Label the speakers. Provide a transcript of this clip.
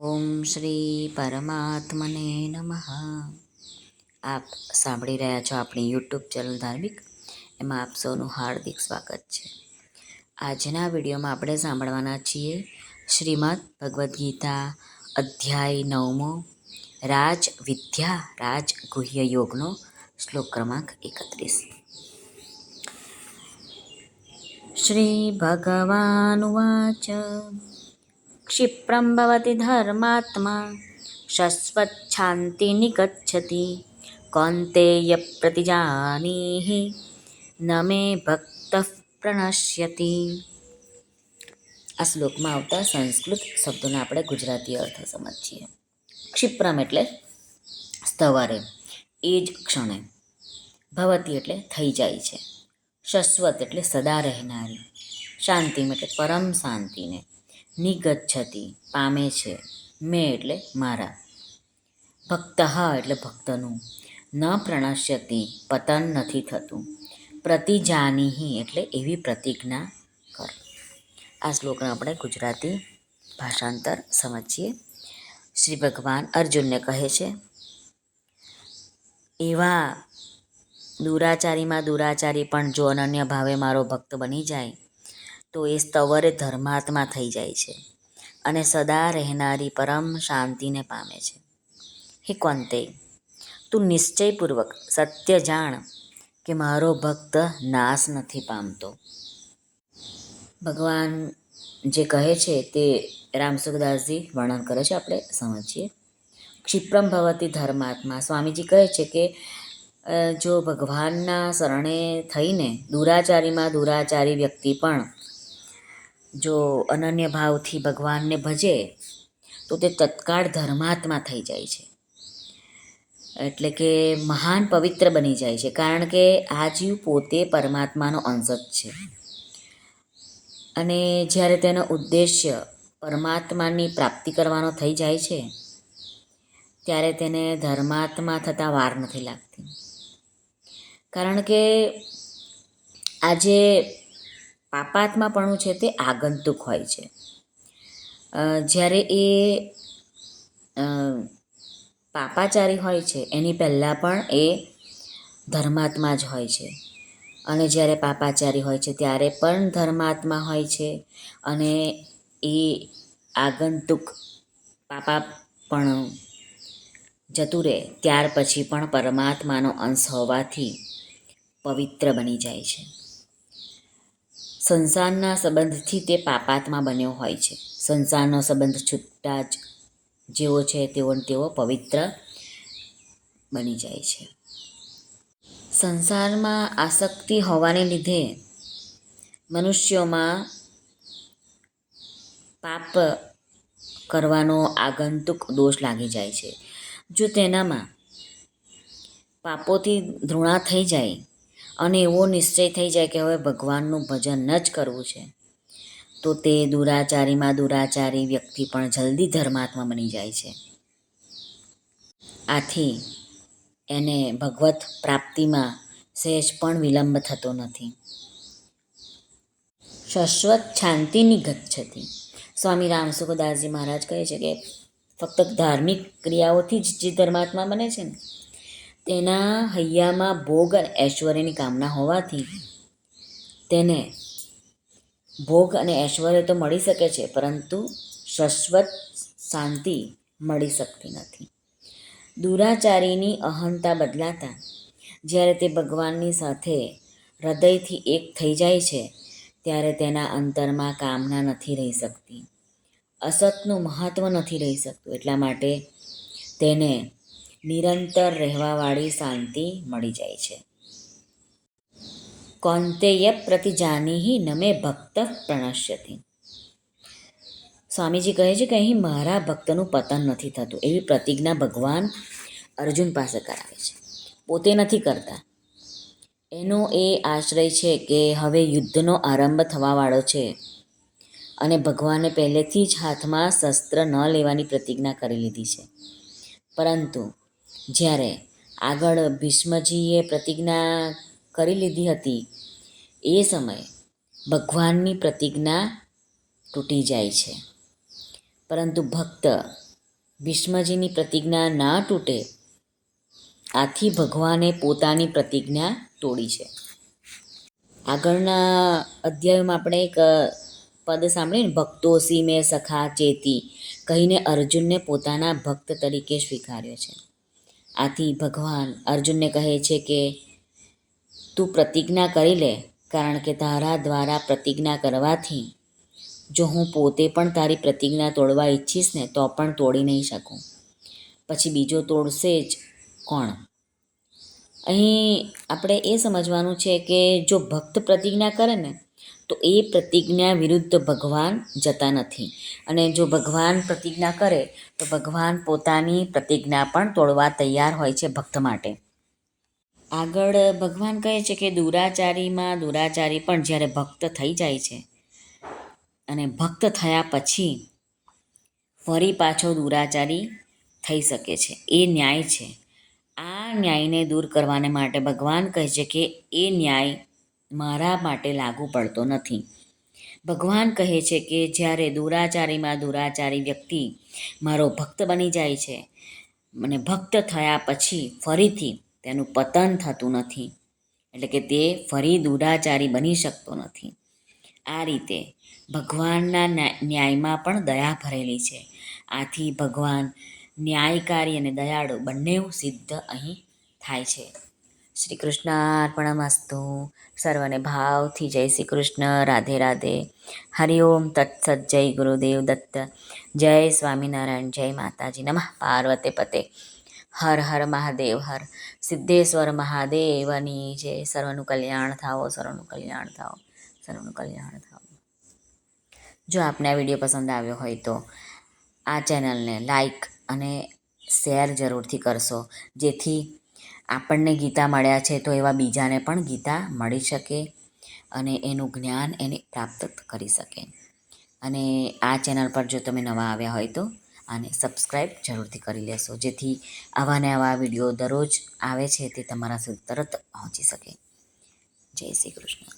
Speaker 1: ઓમ શ્રી પરમાત્મને નમઃ. આપ સાંભળી રહ્યા છો આપણી યુટ્યુબ ચેનલ ધાર્મિક. એમાં આપ સૌનું હાર્દિક સ્વાગત છે. આજના વિડીયોમાં આપણે સાંભળવાના છીએ શ્રીમદ ભગવદ્ ગીતા અધ્યાય નવમો રાજ વિદ્યા રાજ ગુહ્ય યોગનો શ્લોક ક્રમાંક એકત્રીસ. શ્રી ભગવાન વાચ ક્ષિપ્રમ ભવતી ધર્માત્મા. શશ્વચ્છાંતિ નિગચ્છતિ કૌંતેય પ્રતિજાનીહિ નમે ભક્ત પ્રણશ્યતિ આ શ્લોકમાં આવતા સંસ્કૃત શબ્દોને આપણે ગુજરાતી અર્થ સમજીએ. ક્ષિપ્રમ એટલે સ્તવારે એ જ ક્ષણે. ભવતી એટલે થઈ જાય છે. શશ્વત એટલે સદા રહેનારી. શાંતિ એટલે પરમ શાંતિને. નિગચ્છતિ પામે છે. મેં એટલે મારા. ભક્ત એટલે ભક્તનું. ન પ્રણશ્યતિ, પતન નથી થતું. પ્રતિજાનીહી એટલે એવી પ્રતિજ્ઞા કર. આ શ્લોકને આપણે ગુજરાતી ભાષાંતર સમજીએ. શ્રી ભગવાન અર્જુનને કહે છે, એવા દુરાચારીમાં દુરાચારી પણ જો અનન્ય ભાવે મારો ભક્ત બની જાય તો એ સ્તવરે ધર્માત્મા થઈ જાય છે અને સદા રહેનારી પરમ શાંતિને પામે છે. હે કોંતે તું નિશ્ચયપૂર્વક સત્ય જાણ કે મારો ભક્ત નાશ નથી પામતો. ભગવાન જે કહે છે તે રામસુખદાસજી વર્ણન કરે છે આપણે સમજીએ. ક્ષિપ્રમ ભવતી ધર્માત્મા. સ્વામીજી કહે છે કે જો ભગવાનના શરણે થઈને દુરાચારીમાં દુરાચારી વ્યક્તિ પણ જો અનન્ય ભાવથી ભગવાનને ભજે, તો તે તત્કાળ ધર્માત્મા થઈ જાય છે. એટલે કે મહાન પવિત્ર બની જાય છે. કારણ કે આ જીવ પોતે પરમાત્માનો અંશ જ છે. અને જ્યારે તેનો ઉદ્દેશ્ય પરમાત્માની પ્રાપ્તિ કરવાનો થઈ જાય છે, ત્યારે તેને ધર્માત્મા થતાં વાર નથી લાગતી. કારણ કે આજે પાપાત્માપણું છે તે આગંતુક હોય છે. જ્યારે એ પાપાચારી હોય છે, એની પહેલાં પણ એ ધર્માત્મા જ હોય છે. અને જ્યારે પાપાચારી હોય છે, ત્યારે પણ ધર્માત્મા હોય છે. અને એ આગંતુક પાપા પણ જતું રહે, ત્યાર પછી પણ પરમાત્માનો અંશ હોવાથી પવિત્ર બની જાય છે. સંસારના સંબંધથી તે પાપાત્મા બન્યો હોય છે. સંસારનો સંબંધ છૂટતા જ જેવો છે તેઓ તેઓ પવિત્ર બની જાય છે. સંસારમાં આસક્તિ હોવાને લીધે મનુષ્યોમાં પાપ કરવાનો આગંતુક દોષ લાગી જાય છે. જો તેનામાં પાપોથી ધૃણા થઈ જાય અને એવો નિશ્ચય થઈ જાય કે હવે ભગવાનનું ભજન જ કરવું છે. તો તે દુરાચારીમાં દુરાચારી વ્યક્તિ પણ જલ્દી ધર્માત્મા બની જાય છે. આથી એને ભગવત પ્રાપ્તિમાં સહેજ પણ વિલંબ થતો નથી. શાશ્વત શાંતિની ગચ્છતી. સ્વામી રામસુખદાસજી મહારાજ કહે છે કે ફક્ત ધાર્મિક ક્રિયાઓથી જ જે ધર્માત્મા બને છે ને તેના હૈયામાં ભોગ અને ઐશ્વર્યની કામના હોવાથી તેને ભોગ અને ઐશ્વર્ય તો મળી શકે છે, પરંતુ શાશ્વત શાંતિ મળી શકતી નથી. દુરાચારીની અહંતા બદલાતા જ્યારે તે ભગવાનની સાથે હૃદયથી એક થઈ જાય છે, ત્યારે તેના અંતરમાં કામના નથી રહી શકતી. અસતનું મહત્ત્વ નથી રહી શકતું, એટલા માટે તેને નિરંતર રહેવાવાળી શાંતિ મળી જાય છે. કૌંતેય પ્રતિજાનીહી નમે ભક્ત પ્રણશ્યતિ. સ્વામીજી કહે છે કે અહીં મારા ભક્તનું પતન નથી થતું. એવી પ્રતિજ્ઞા ભગવાન અર્જુન પાસે કરાવે છે. પોતે નથી કરતા. એનો એ આશ્રય છે કે હવે યુદ્ધનો આરંભ થવાવાળો છે અને ભગવાને પહેલેથી જ હાથમાં શસ્ત્ર ન લેવાની પ્રતિજ્ઞા કરી લીધી છે. પરંતુ જ્યારે આગળ ભીષ્મજીએ પ્રતિજ્ઞા કરી લીધી હતી, એ સમયે ભગવાનની પ્રતિજ્ઞા તૂટી જાય છે. પરંતુ ભક્ત ભીષ્મજીની પ્રતિજ્ઞા ના તૂટે, આથી ભગવાને પોતાની પ્રતિજ્ઞા તોડી છે. આગળના અધ્યાયમાં આપણે એક પદ સાંભળીને ભક્તો ભક્તોસી મેં સખા ચેતી, કહીને અર્જુનને પોતાના ભક્ત તરીકે સ્વીકાર્યો છે. આથી ભગવાન અર્જુનને કહે છે કે, તું પ્રતિજ્ઞા કરી લે, કારણ કે તારા દ્વારા પ્રતિજ્ઞા કરવાથી જો હું પોતે પણ તારી પ્રતિજ્ઞા તોડવા ઈચ્છીશ ને, તો પણ તોડી નહીં શકું. પછી બીજો તોડશે જ કોણ? અહીં આપણે એ સમજવાનું છે કે જો ભક્ત પ્રતિજ્ઞા કરે ને તો એ પ્રતિજ્ઞા વિરુદ્ધ ભગવાન જતા નથી. અને જો ભગવાન પ્રતિજ્ઞા કરે, તો ભગવાન પોતાની પ્રતિજ્ઞા પણ તોડવા તૈયાર હોય છે ભક્ત માટે. આગળ ભગવાન કહે છે કે દુરાચારીમાં દુરાચારી પણ જ્યારે ભક્ત થઈ જાય છે અને ભક્ત થયા પછી ફરી પાછો દુરાચારી થઈ શકે છે. એ ન્યાય છે. આ ન્યાયને દૂર કરવાને માટે ભગવાન કહે છે કે એ ન્યાય મારા માટે લાગુ પડતો નથી. ભગવાન કહે છે કે જ્યારે દુરાચારીમાં દુરાચારી વ્યક્તિ મારો ભક્ત બની જાય છે અને ભક્ત થયા પછી ફરીથી તેનું પતન થતું નથી, એટલે કે તે ફરી દુરાચારી બની શકતો નથી. આ રીતે ભગવાનના ન્યાયમાં પણ દયા ભરેલી છે. આથી ભગવાન ન્યાયકારી અને દયાળુ બંને સિદ્ધ અહીં થાય છે. શ્રી કૃષ્ણાર્પણમસ્તુ સર્વને ભાવથી જય શ્રી કૃષ્ણ રાધે. રાધે હરિઓમ તત્સત જય ગુરુદેવ દત્ત. જય સ્વામિનારાયણ. જય માતાજી. નમઃ. પાર્વતે પતે. હર હર મહાદેવ હર. સિદ્ધેશ્વર મહાદેવની જય. સર્વનું કલ્યાણ થાવો સર્વનું કલ્યાણ થાવો સર્વનું કલ્યાણ થાવો જો આપને આ વીડિયો પસંદ આવ્યો હોય તો આ ચેનલને લાઈક અને શેર જરૂરથી કરશો. જેથી આપણને ગીતા મળ્યા છે તો એવા બીજાને પણ ગીતા મળી શકે અને એનું જ્ઞાન એને પ્રાપ્ત કરી શકે. અને આ ચેનલ પર જો તમે નવા આવ્યા હોય તો આને સબસ્ક્રાઈબ જરૂરથી કરી લેશો. જેથી આવા ને આવા વીડિયો દરરોજ આવે છે તે તમારા સુધી તરત પહોંચી શકે. જય શ્રી કૃષ્ણ.